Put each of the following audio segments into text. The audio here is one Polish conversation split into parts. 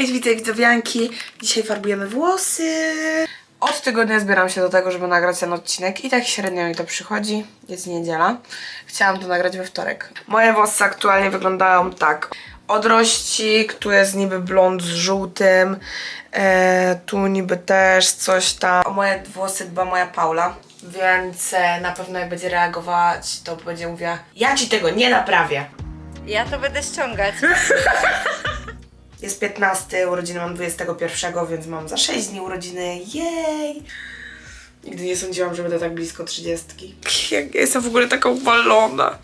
Cześć, widzę widzowianki. Dzisiaj farbujemy włosy. Od tygodnia zbieram się do tego, żeby nagrać ten odcinek i tak średnio mi to przychodzi. Jest niedziela. Chciałam to nagrać we wtorek. Moje włosy aktualnie wyglądają tak. Odrościk, tu jest niby blond z żółtym, e, tu niby też coś tam. O moje włosy dba moja Paula, więc e, na pewno jak będzie reagować, to będzie mówiła ja ci tego nie naprawię. Ja to będę ściągać. Jest 15, urodziny mam 21, więc mam za 6 dni urodziny. Jej! Nigdy nie sądziłam, że będę tak blisko 30. Jak ja jestem w ogóle taka uwalona.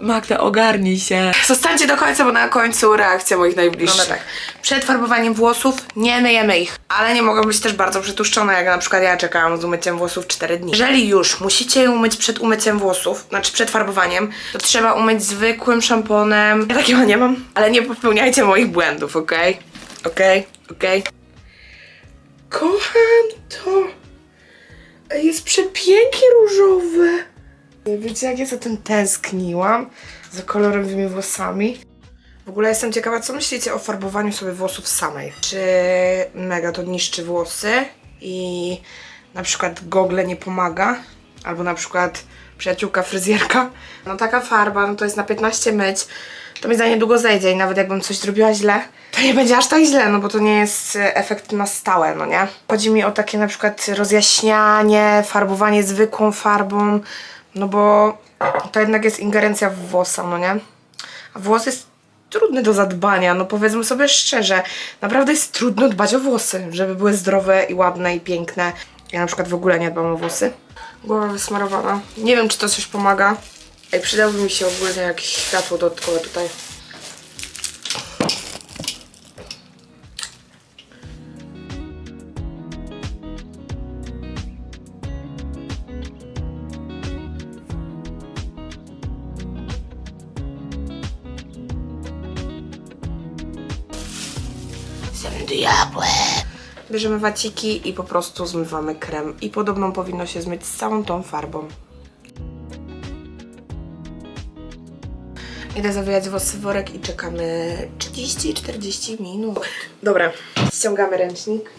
Magda, ogarnij się. Zostańcie do końca, bo na końcu reakcja moich najbliższych. No tak. Przed farbowaniem włosów nie myjemy ich, ale nie mogą być też bardzo przetłuszczone, jak na przykład ja czekałam z umyciem włosów 4 dni. Jeżeli już musicie je umyć przed umyciem włosów, znaczy przed farbowaniem, to trzeba umyć zwykłym szamponem. Ja takiego nie mam, ale nie popełniajcie moich błędów, okej? Okej? Okej? Kocham to. Jest przepięknie różowe. Wiecie, jak ja za tym tęskniłam? Za kolorowymi włosami. W ogóle jestem ciekawa, co myślicie o farbowaniu sobie włosów samej. Czy mega to niszczy włosy i na przykład gogle nie pomaga? Albo na przykład przyjaciółka fryzjerka? No taka farba, no to jest na 15 myć. To mi za niedługo zejdzie i nawet jakbym coś zrobiła źle, to nie będzie aż tak źle, no bo to nie jest e, efekt na stałe, no nie? Chodzi mi o takie na przykład rozjaśnianie, farbowanie zwykłą farbą, no bo to jednak jest ingerencja w włosa, no nie? A włos jest trudny do zadbania, no powiedzmy sobie szczerze. Naprawdę jest trudno dbać o włosy, żeby były zdrowe i ładne i piękne. Ja na przykład w ogóle nie dbam o włosy. Głowa wysmarowana. Nie wiem, czy to coś pomaga. Ej, przydałby mi się ogólnie jakieś światło dodatkowe tutaj. Bierzemy waciki i po prostu zmywamy krem. I podobną powinno się zmyć z całą tą farbą. Idę zawijać włosy worek i czekamy 30-40 minut. Dobra, ściągamy ręcznik.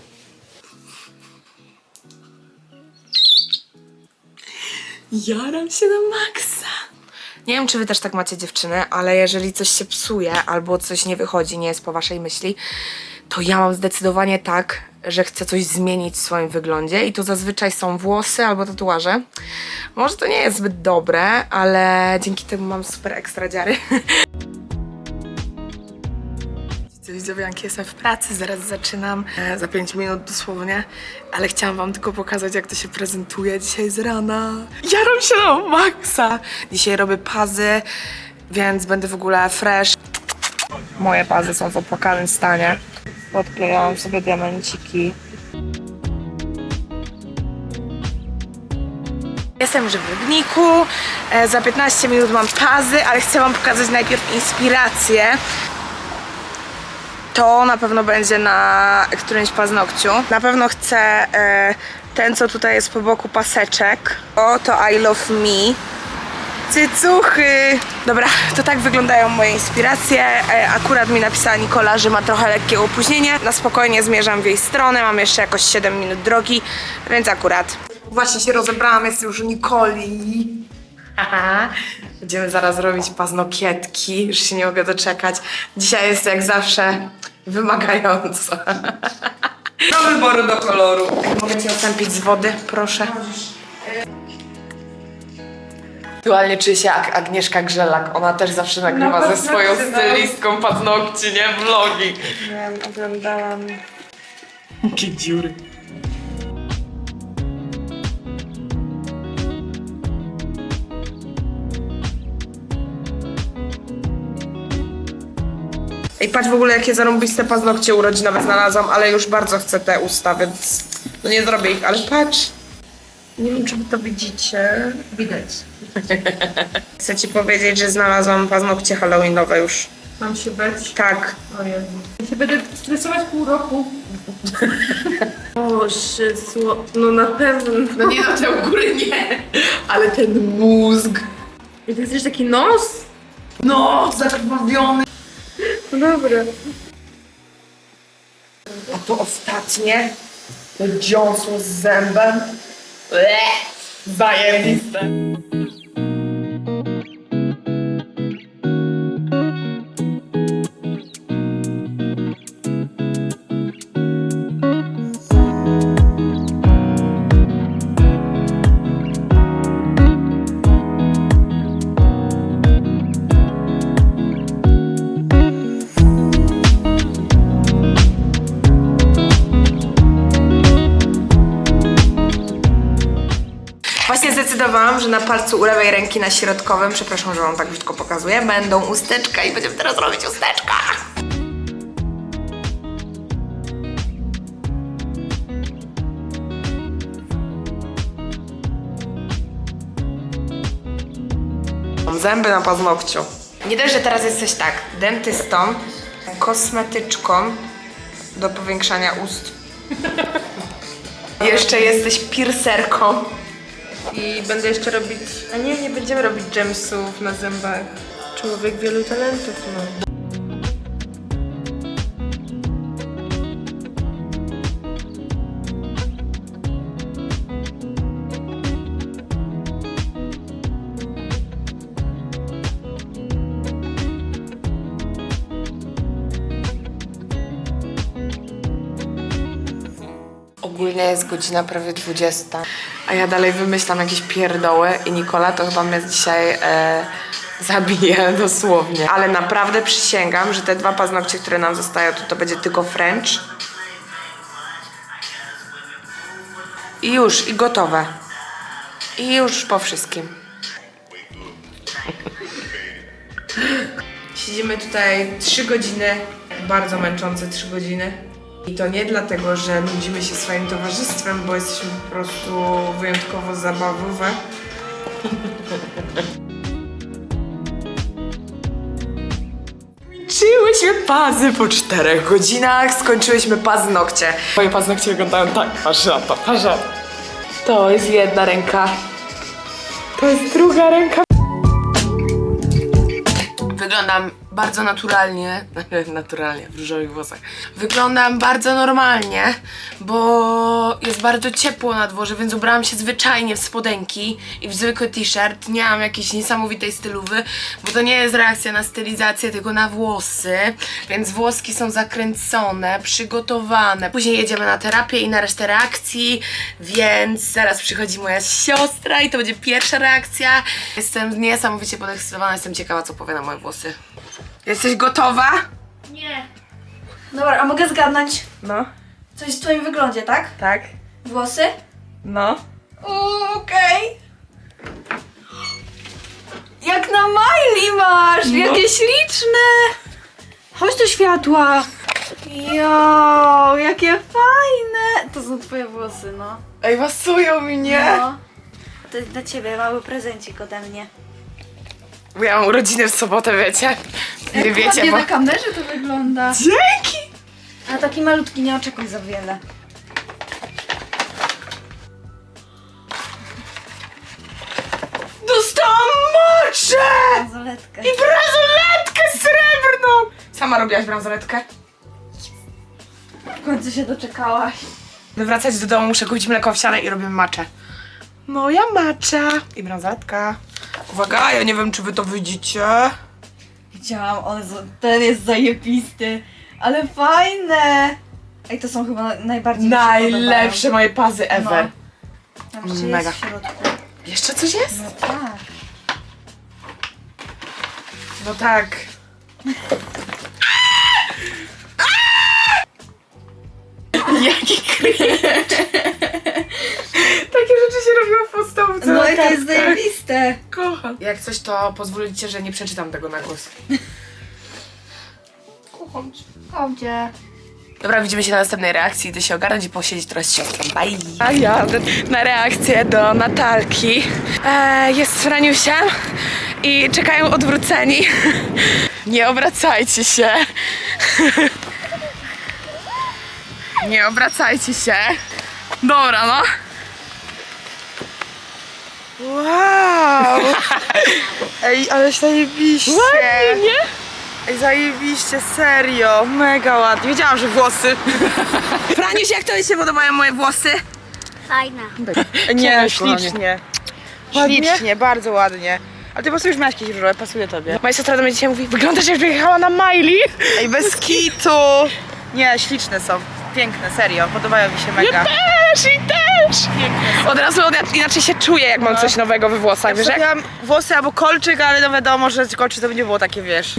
Jaram się na maksa. Nie wiem, czy wy też tak macie dziewczyny, ale jeżeli coś się psuje albo coś nie wychodzi, nie jest po waszej myśli, to ja mam zdecydowanie tak, że chcę coś zmienić w swoim wyglądzie i to zazwyczaj są włosy albo tatuaże. Może to nie jest zbyt dobre, ale dzięki temu mam super ekstra dziary. Widzowianki, jestem w pracy, zaraz zaczynam, e, za 5 minut dosłownie, ale chciałam wam tylko pokazać, jak to się prezentuje dzisiaj z rana. Jaram się na maksa! Dzisiaj robię pazy, więc będę w ogóle fresh. Moje pazy są w opłakanym stanie. Podklejałam sobie diamenciki. Jestem już w Rybniku, e, za 15 minut mam pazy, ale chcę wam pokazać najpierw inspirację. To na pewno będzie na którymś paznokciu. Na pewno chcę e, ten, co tutaj jest po boku paseczek. O, to I Love Me. Cycuchy! Dobra, to tak wyglądają moje inspiracje. E, Akurat mi napisała Nikola, że ma trochę lekkie opóźnienie. Na spokojnie zmierzam w jej stronę, mam jeszcze jakoś 7 minut drogi, więc akurat. Właśnie się rozebrałam, jest już Nikoli. Haha. Będziemy zaraz robić paznokietki, już się nie mogę doczekać. Dzisiaj jest jak zawsze wymagająco. Do wyboru do koloru. Mogę Cię ostąpić z wody, proszę. Aktualnie czuję się jak Agnieszka Grzelak. Ona też zawsze nagrywa ze swoją stylistką paznokci, nie? Vlogi. Wiem, oglądałam. Jakie dziury. Ej, patrz w ogóle jakie zarąbiste paznokcie urodzinowe znalazłam, ale już bardzo chcę te usta, więc no nie zrobię ich, ale patrz. Nie wiem, czy wy to widzicie. Widać. Chcę ci powiedzieć, że znalazłam paznokcie halloweenowe już. Mam się bać. Tak. O Jezu. Ja się będę stresować pół roku. Boże, sło... No na pewno. No nie, no te u góry nie, ale ten mózg. I ty chcesz taki nos? No, zakrwawiony. No dobra. A to ostatnie, to dziąsło z zębem. Zajebiste. Właśnie zdecydowałam, że na palcu u lewej ręki na środkowym, przepraszam, że wam tak brzydko pokazuję, będą usteczka i będziemy teraz robić usteczka. Mam zęby na paznokciu. Nie dość, że teraz jesteś tak, dentystą, kosmetyczką do powiększania ust. Jeszcze jesteś piercerką. I będę jeszcze robić... A nie, nie będziemy robić gemsów na zębach. Człowiek wielu talentów, no. Ogólnie jest godzina prawie 20, a ja dalej wymyślam jakieś pierdoły i Nikola to chyba mnie dzisiaj e, zabije dosłownie. Ale naprawdę przysięgam, że te dwa paznokcie, które nam zostają, to to będzie tylko French. I już, i gotowe. I już po wszystkim. Siedzimy tutaj 3 godziny, bardzo męczące 3 godziny. I to nie dlatego, że nudzimy się swoim towarzystwem, bo jesteśmy po prostu wyjątkowo zabawowe. Czyłyśmy pazy po czterech godzinach, skończyłyśmy paznokcie. Moje paznokcie wyglądają tak, patrz na to, patrz na to. To jest jedna ręka. To jest druga ręka. Wyglądam bardzo naturalnie, naturalnie, w różowych włosach. Wyglądam bardzo normalnie, bo jest bardzo ciepło na dworze, więc ubrałam się zwyczajnie w spodenki i w zwykły t-shirt. Nie mam jakiejś niesamowitej stylówy, bo to nie jest reakcja na stylizację, tylko na włosy, więc włoski są zakręcone, przygotowane. Później jedziemy na terapię i na resztę reakcji, więc zaraz przychodzi moja siostra i to będzie pierwsza reakcja. Jestem niesamowicie podekscytowana, jestem ciekawa, co powie na moje włosy. Jesteś gotowa? Nie. Dobra, a mogę zgadnąć No, coś w twoim wyglądzie, tak? tak, Włosy? no. Okej. Jak na Miley masz! Jakie śliczne! Chodź do światła! Jo, jakie fajne! To są twoje włosy, no. Ej, pasują mi, nie? no. To jest dla ciebie mały prezencik ode mnie. Mam urodziny w sobotę, wiecie? Nie wiecie, bo... na kamerze to wygląda. Dzięki! A taki malutki, nie oczekuj za wiele. Dostałam mocze! Bransoletkę. I bransoletkę srebrną! Sama robiłaś bransoletkę? W końcu się doczekałaś. By wracać do domu, muszę kupić mleko owsiane i robimy maczę. Moja macza i bransoletka. Uwaga, ja nie wiem, czy wy to widzicie. Widziałam, z- ten jest zajebisty, ale fajne! Ej, to są chyba najbardziej mi się Najlepsze moje pazy ever. podobają. Tam jeszcze Mega. jest w środku. Jeszcze coś jest? No tak. No tak. Jaki cringe. Podstawce. No i to jest zajebiste. Kocham. Jak coś, to pozwolicie, że nie przeczytam tego na głos. Kocham cię. Gdzie? Dobra, widzimy się na następnej reakcji. Idę się ogarnąć i posiedzieć teraz z siostrą. Bye! A jadę na reakcję do Natalki. E, jest z Franiusiem i czekają odwróceni. Nie obracajcie się. Nie obracajcie się. Dobra, no. Wow! Ej, ale zajebiście. Ładnie, nie? Ej, zajebiście, serio, mega ładnie. Wiedziałam, że włosy. Franiuś, jak to się podobają moje włosy? Fajna. Nie, ślicznie. Ślicznie, bardzo ładnie. Ale ty pasujesz miałeś jakieś różowe, pasuje tobie. Moja siostra do mnie dzisiaj mówi, wyglądasz jakbyś jechała na Miley. Ej, bez kitu. Nie, śliczne są. Piękne, serio. Podobają mi się mega. Ja też, i też. Od razu od- inaczej się czuję, jak mam coś nowego we włosach, wiesz? Jak miałam włosy albo kolczyk, ale no wiadomo, że kolczyk to by nie było takie, wiesz.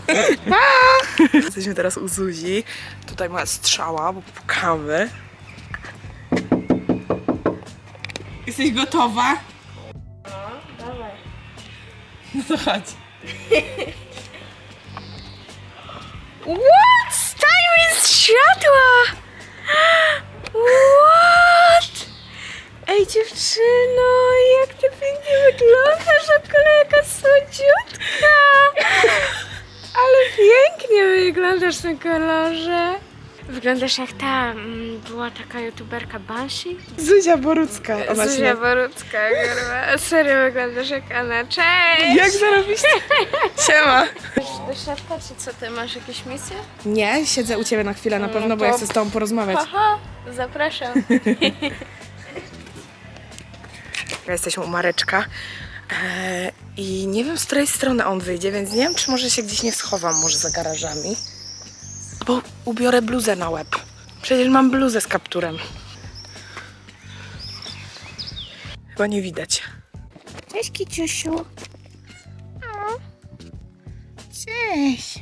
Jesteśmy teraz u Zuzi. Tutaj moja strzała, bo pukamy. Jesteś gotowa? No to chodź. What? Stań mi z światła! What? Ej dziewczyno, jak ty pięknie wyglądasz, okolo jaka słodziutka! Ale pięknie wyglądasz na kolorze. Wyglądasz jak ta, mm, była taka youtuberka Banshee? Zuzia Borucka. Ona Zuzia się... Borucka, kurwa. Serio wyglądasz jak ona. Cześć! Jak zarobiście? Siema. Do szafka, czy co, ty masz jakieś misje? Nie, siedzę u ciebie na chwilę na pewno, bo ja chcę z tobą porozmawiać. Aha, zapraszam. Jesteśmy u Mareczka. E, I nie wiem, z której strony on wyjdzie, więc nie wiem, czy może się gdzieś nie schowam, może za garażami. Bo ubiorę bluzę na łeb. Przecież mam bluzę z kapturem. Chyba nie widać. Cześć, Kiciusiu. Cześć.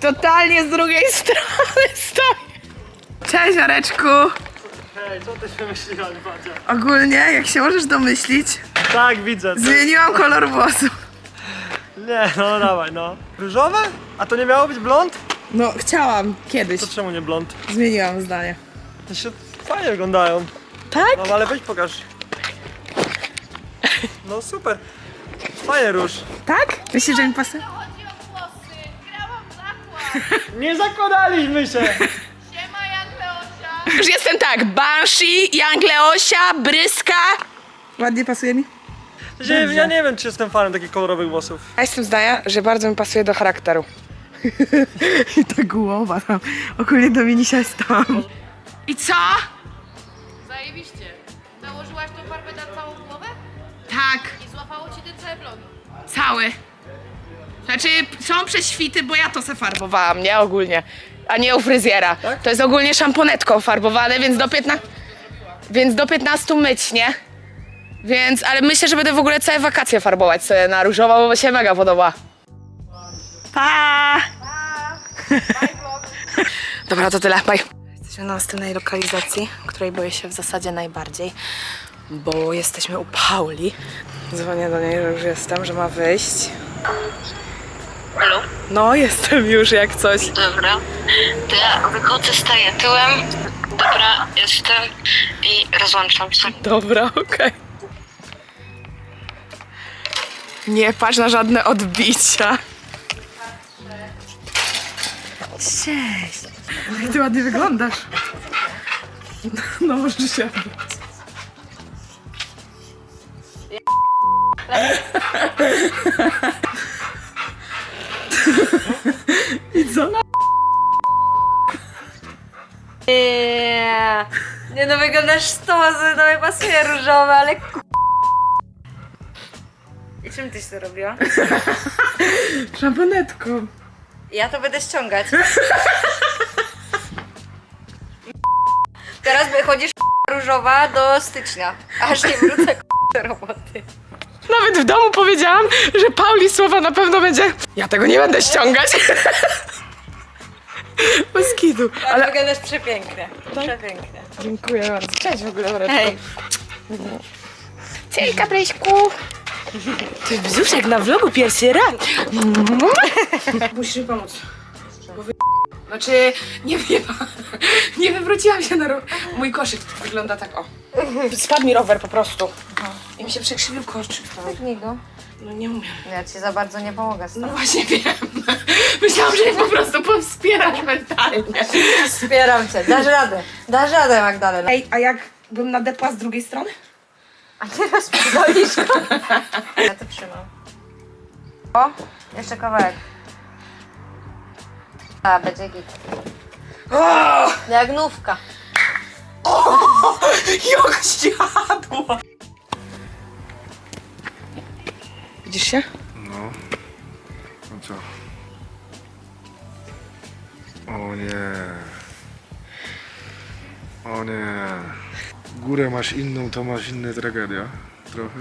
Totalnie z drugiej strony stoi. Cześć, Areczku. Hej, co ty wymyśliłaś, Badzia? Ogólnie, jak się możesz domyślić, Tak, widzę. Zmieniłam kolor włosów. Nie, no dawaj, no. Różowe? A to nie miało być blond? No, chciałam kiedyś. To czemu nie blond? Zmieniłam zdanie. To się fajnie wyglądają. Tak? No ale weź pokaż. No super. Fajnie róż. Tak? Myślisz, że mi pasuje? Nie zakładaliśmy się! Już jestem tak, Banshee, Young Leosia, Bryska. Ładnie pasuje mi? Że ja nie wiem, czy jestem fanem takich kolorowych włosów. Ja jestem zdania, że bardzo mi pasuje do charakteru. I ta głowa tam. Ogólnie do minisia jest tam. I co? Zajebiście. Założyłaś tą farbę na całą głowę Tak, i złapało ci ten cały blond. cały. Znaczy, są prześwity, bo ja to se farbowałam, nie? Ogólnie. A nie u fryzjera. To jest ogólnie szamponetką farbowane, więc do 15... Więc do 15 myć, nie? Więc, ale myślę, że będę w ogóle całe wakacje farbować sobie na różowo, bo się mega podoba. Pa! Dobra, to tyle. Bye. Jesteśmy na następnej lokalizacji, której boję się w zasadzie najbardziej, bo jesteśmy u Pauli. Dzwonię do niej, że już jestem, że ma wyjść. Halo? No, jestem już jak coś. Dobra. To ja wychodzę, staję tyłem. Dobra, jestem i rozłączam się. Dobra, okej. Nie patrz na żadne odbicia. Cześć. Jak ty ładnie wyglądasz. No, możesz się I co? Nie, nie no wyglądasz stosy, to mi pasuje różowe, ale ku... Czym tyś to robiła? Szamponetką. Ja to będę ściągać. Teraz chodzisz różowa do stycznia, aż nie wrócę do roboty. Nawet w domu powiedziałam, że Pauli słowa na pewno będzie. Ja tego nie będę ściągać. Bez kitu. Ale Ale wyglądasz przepięknie. Przepięknie. dziękuję bardzo. Cześć w ogóle, Mareczko. Hej. Cześć, Kapryśku. Ty brzuszek na vlogu pierwszy raz. Musisz mi pomóc. Bo wy... Znaczy, nie wiem, nie wywróciłam się na rower. Mój koszyk wygląda tak o. Spadł mi rower po prostu. I mi się przekrzywił koszyk. Niego. No nie umiem. Ja ci za bardzo nie pomogę No właśnie wiem. Myślałam, że mnie po prostu powspierasz mentalnie. Wspieram cię, dasz radę. Dasz radę Magdalena. Ej, a jakbym nadepła z drugiej strony? A nie rozpierdolisz go. Ja to trzymam. O, jeszcze kawałek. A, będzie git. O! Jak nówka. Jak zjadła! Widzisz się? No. No co? O nie. O nie. Górę masz inną, to masz inny tragedia. Trochę.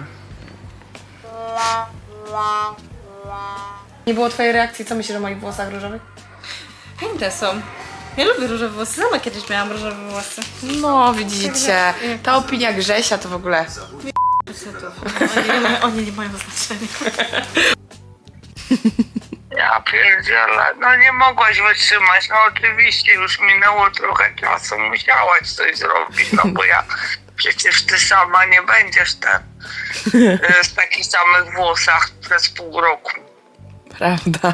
Nie było twojej reakcji, co myślisz o moich włosach różowych? Fajne są. Ja lubię różowe włosy. Sama kiedyś miałam różowe włosy. No, widzicie. Ta opinia Grzesia to w ogóle... Oni nie mają, oni nie mają znaczenia. Ja pierdzielę, no nie mogłaś wytrzymać, no oczywiście już minęło trochę czasu, musiałaś coś zrobić, no bo ja przecież ty sama nie będziesz ten e, w takich samych włosach przez pół roku. Prawda.